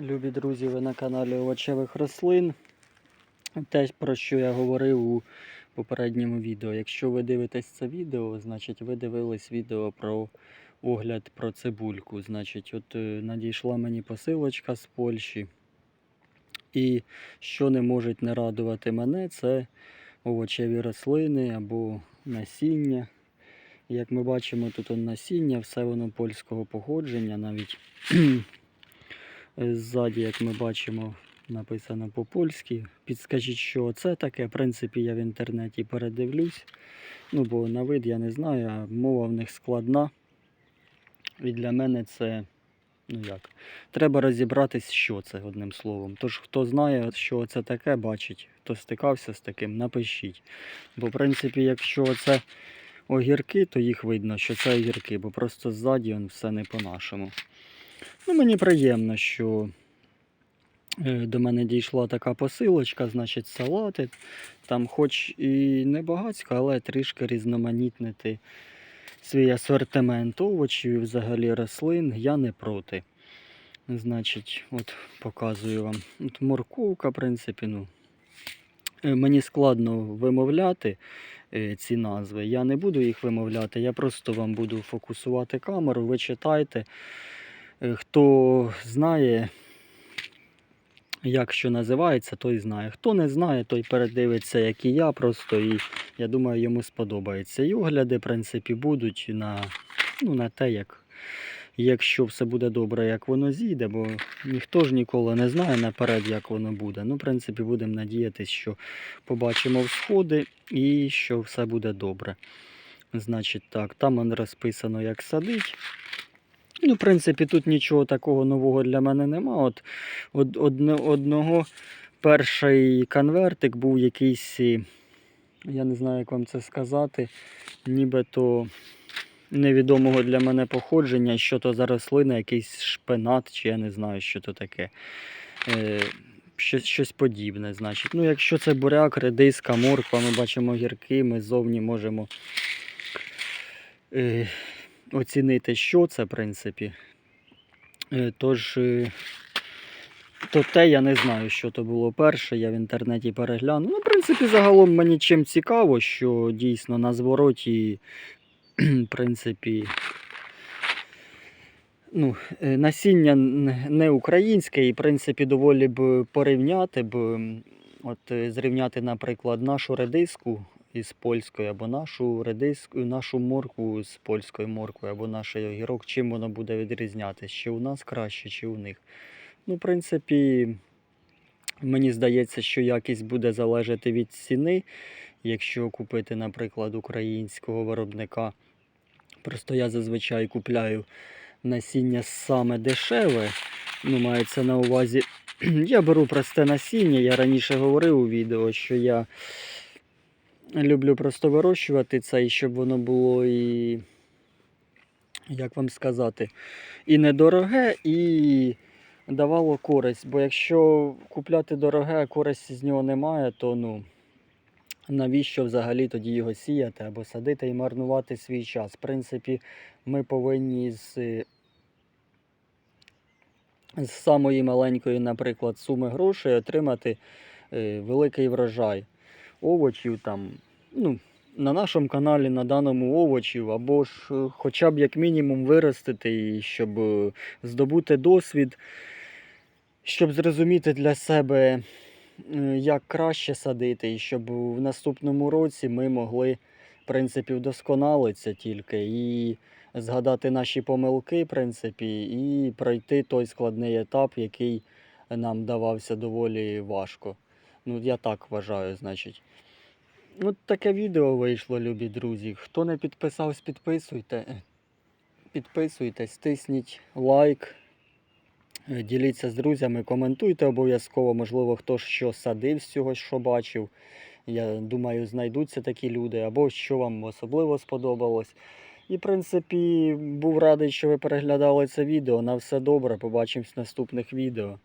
Любі друзі, ви на каналі овочевих рослин. Те, про що я говорив у попередньому відео. Якщо ви дивитесь це відео, значить ви дивились відео про огляд про цибульку. Значить, от е, надійшла мені посилочка з Польщі. І що не може не радувати мене, це овочеві рослини або насіння. Як ми бачимо, тут насіння, все воно польського походження, навіть ззаді, як ми бачимо, написано по-польськи. Підскажіть, що це таке. В принципі, я в інтернеті передивлюсь. Ну, бо на вид я не знаю, а мова в них складна. І для мене це, ну як, треба розібратись, що це одним словом. Тож, хто знає, що це таке, бачить, хто стикався з таким, напишіть. Бо, в принципі, якщо це огірки, то їх видно, що це огірки, бо просто ззаді все не по-нашому. Ну, мені приємно, що е, до мене дійшла така посилочка, значить, салати. Там хоч і не багатько, але трішки різноманітнити свій асортимент овочів і взагалі рослин я не проти. Значить, от показую вам. От морковка, в принципі, ну. е, Мені складно вимовляти е, ці назви. Я не буду їх вимовляти, я просто вам буду фокусувати камеру, ви читайте. Е, Хто знає, як що називається, той знає. Хто не знає, той передивиться, як і я, просто і я думаю, йому сподобається. І огляди, в принципі, будуть на, ну, на те, як, якщо все буде добре, як воно зійде, бо ніхто ж ніколи не знає наперед, як воно буде. Ну, в принципі, будемо надіятися, що побачимо всходи і що все буде добре. Значить так, там он розписано, як садить. Ну, в принципі, тут нічого такого нового для мене нема. От, од, одне, одного перший конвертик був якийсь, я не знаю, як вам це сказати, нібито невідомого для мене походження, що то за рослина, якийсь шпинат, чи я не знаю, що то таке. Е, щось, щось подібне, значить. Ну, якщо це буряк, редиска, морква, ми бачимо гірки, ми зовні можемо. Е, оцінити, що це, в принципі. Е, Тож, е, то те я не знаю, що то було перше, я в інтернеті переглянув. Ну, в принципі, загалом мені чим цікаво, що дійсно на звороті, в принципі, ну, е, насіння не українське, і, в принципі, доволі б порівняти б, от зрівняти, наприклад, нашу редиску із польською, або нашу редиску, нашу моркву з польською морквою, або наш огірок, чим воно буде відрізнятися, чи у нас краще, чи у них. Ну, в принципі, мені здається, що якість буде залежати від ціни. Якщо купити, наприклад, українського виробника. Просто я зазвичай купляю насіння саме дешеве. Ну, мається на увазі. Я беру просте насіння. Я раніше говорив у відео, що я люблю просто вирощувати це, і щоб воно було і, як вам сказати, і недороге, і давало користь. Бо якщо купляти дороге, а користі з нього немає, то ну. Навіщо взагалі тоді його сіяти або садити і марнувати свій час? В принципі, ми повинні з, з самої маленької, наприклад, суми грошей отримати е, великий врожай овочів там, ну, на нашому каналі на даному овочів, або ж е, хоча б як мінімум виростити, і щоб е, здобути досвід, щоб зрозуміти для себе, е, як краще садити, і щоб в наступному році ми могли, в принципі, вдосконалитися тільки і згадати наші помилки, в принципі, і пройти той складний етап, який нам давався доволі важко. Ну, я так вважаю, значить. От таке відео вийшло, любі друзі. Хто не підписався, підписуйте. Підписуйтесь, тисніть лайк, е, діліться з друзями, коментуйте обов'язково, можливо, хто що садив з цього, що бачив. Я думаю, знайдуться такі люди, або що вам особливо сподобалось. І, в принципі, був радий, що ви переглядали це відео. На все добре, побачимось в наступних відео.